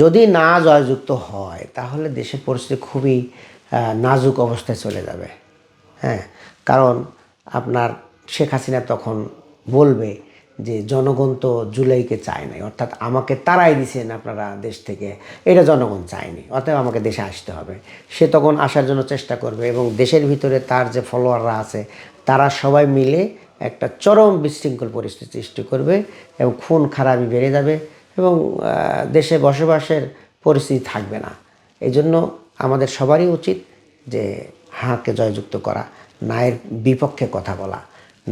যদি না জয়যুক্ত হয়, তাহলে দেশের পরিস্থিতি খুবই নাজুক অবস্থায় চলে যাবে। হ্যাঁ কারণ আপনার শেখ হাসিনা তখন বলবে যে জনগণ তো জুলাইকে চায় নাই, অর্থাৎ আমাকে তারাই দিছেন আপনারা দেশ থেকে, এটা জনগণ চায়নি, অতএব আমাকে দেশে আসতে হবে। সে তখন আসার জন্য চেষ্টা করবে এবং দেশের ভিতরে তার যে ফলোয়াররা আছে, তারা সবাই মিলে একটা চরম বিশৃঙ্খল পরিস্থিতি সৃষ্টি করবে এবং খুন খারাপি বেড়ে যাবে। এবং দেশে বসবাসের পরিস্থিতি থাকবে না। এই জন্য আমাদের সবারই উচিত যে হাঁকে জয়যুক্ত করা, নায়ের বিপক্ষে কথা বলা,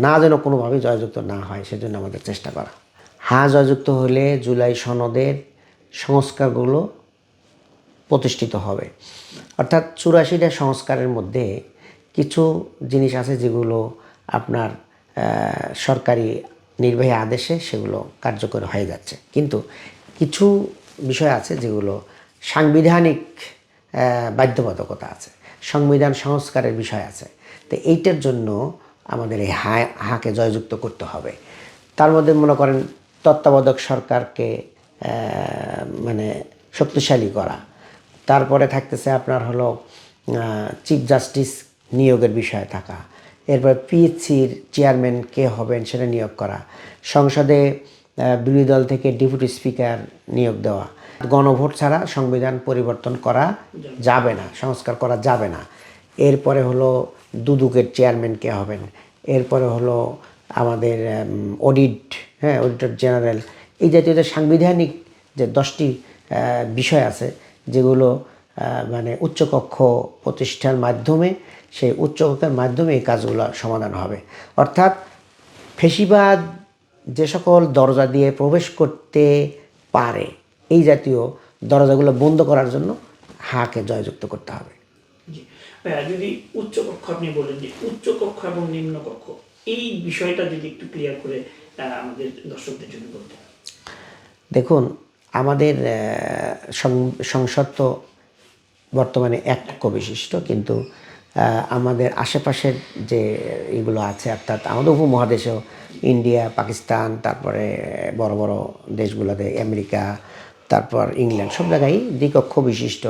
না যেন কোনোভাবেই জয়যুক্ত না হয়, সেজন্য আমাদের চেষ্টা করা। হাঁ, জয়যুক্ত হলে জুলাই সনদের সংস্কারগুলো প্রতিষ্ঠিত হবে। অর্থাৎ চুরাশিটা সংস্কারের মধ্যে কিছু জিনিস আছে যেগুলো আপনার সরকারি নির্বাহী আদেশে সেগুলো কার্যকর হয়ে যাচ্ছে। কিন্তু কিছু বিষয় আছে যেগুলো সাংবিধানিক বাধ্যবাধকতা আছে, সংবিধান সংস্কারের বিষয় আছে। তো এইটার জন্য আমাদের এই হা, হাকে জয়যুক্ত করতে হবে। তার মধ্যে মনে করেন তত্ত্বাবধায়ক সরকারকে মানে শক্তিশালী করা। তারপরে থাকতেছে আপনার হলো চিফ জাস্টিস নিয়োগের বিষয়ে থাকা। এরপর পিএইচসির চেয়ারম্যান কে হবেন সেটা নিয়োগ করা। সংসদে বিরোধী দল থেকে ডেপুটি স্পিকার নিয়োগ দেওয়া। গণভোট ছাড়া সংবিধান পরিবর্তন করা যাবে না, সংস্কার করা যাবে না। এরপরে হলো দুদুকের চেয়ারম্যান কে হবেন। এরপরে হলো আমাদের অডিট হ্যাঁ অডিটর জেনারেল। এই জাতীয় যে সাংবিধানিক যে দশটি বিষয় আছে, যেগুলো মানে উচ্চকক্ষ প্রতিষ্ঠার মাধ্যমে সেই উচ্চকক্ষের মাধ্যমে এই কাজগুলো সমাধান হবে। অর্থাৎ ফেসিবাদ যে সকল দরজা দিয়ে প্রবেশ করতে পারে এই জাতীয় দরজাগুলো বন্ধ করার জন্য হাকে জয়যুক্ত করতে হবে। যদি উচ্চ কক্ষ আপনি বললেন যে উচ্চ কক্ষ এবং নিম্ন কক্ষ এই বিষয়টা যদি একটু ক্লিয়ার করে আমাদের দর্শকদের জন্য বলতেন। দেখুন আমাদের সংসদ তো বর্তমানে এক বিশিষ্ট, কিন্তু আমাদের আশেপাশের যে এগুলো আছে, অর্থাৎ আমাদের উপমহাদেশেও ইন্ডিয়া, পাকিস্তান, তারপরে বড় বড় দেশগুলোতে আমেরিকা, তারপর ইংল্যান্ড, সব জায়গায় দ্বিকক্ষ বিশিষ্ট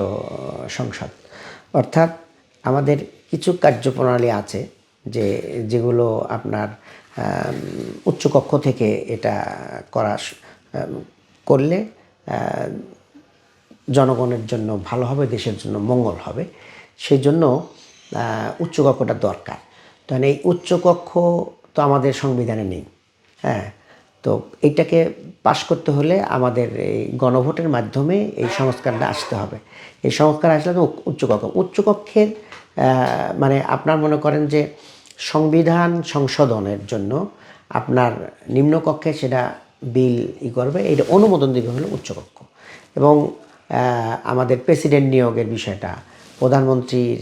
সংসদ। অর্থাৎ আমাদের কিছু কার্যপ্রণালী আছে যে, যেগুলো আপনার উচ্চকক্ষ থেকে এটা করা করলে জনগণের জন্য ভালো হবে, দেশের জন্য মঙ্গল হবে। সেই জন্য উচ্চকক্ষটা দরকার। তখন এই উচ্চকক্ষ তো আমাদের সংবিধানে নেই হ্যাঁ? তো এইটাকে পাশ করতে হলে আমাদের এই গণভোটের মাধ্যমে এই সংস্কারটা আসতে হবে। এই সংস্কার আসলে তো উচ্চকক্ষ। উচ্চকক্ষের মানে আপনার মনে করেন যে সংবিধান সংশোধনের জন্য আপনার নিম্নকক্ষে সেটা বিল ই করবে, এটা অনুমোদন দিবে হলো উচ্চকক্ষ। এবং আমাদের প্রেসিডেন্ট নিয়োগের বিষয়টা, প্রধানমন্ত্রীর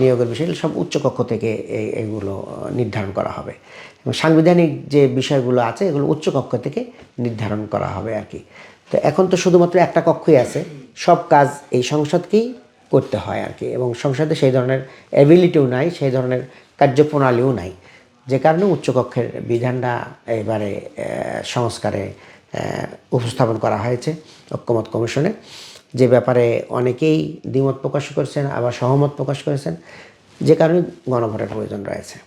নিয়োগের বিষয় সব উচ্চকক্ষ থেকে এগুলো নির্ধারণ করা হবে। এবং সাংবিধানিক যে বিষয়গুলো আছে, এগুলো উচ্চকক্ষ থেকে নির্ধারণ করা হবে আর কি। তো এখন তো শুধুমাত্র একটা কক্ষই আছে, সব কাজ এই সংসদকেই করতে হয় আর কি। এবং সংসদে সেই ধরনের অ্যাবিলিটিও নাই, সেই ধরনের কার্যপ্রণালীও নাই। যে কারণে উচ্চকক্ষের বিধানটা এবারে সংস্কারে উপস্থাপন করা হয়েছে ঐক্যমত কমিশনে। যে ব্যাপারে অনেকেই দ্বিমত প্রকাশ করেছেন, আবার সহমত প্রকাশ করেছেন। যে কারণে গণভোটের প্রয়োজন রয়েছে।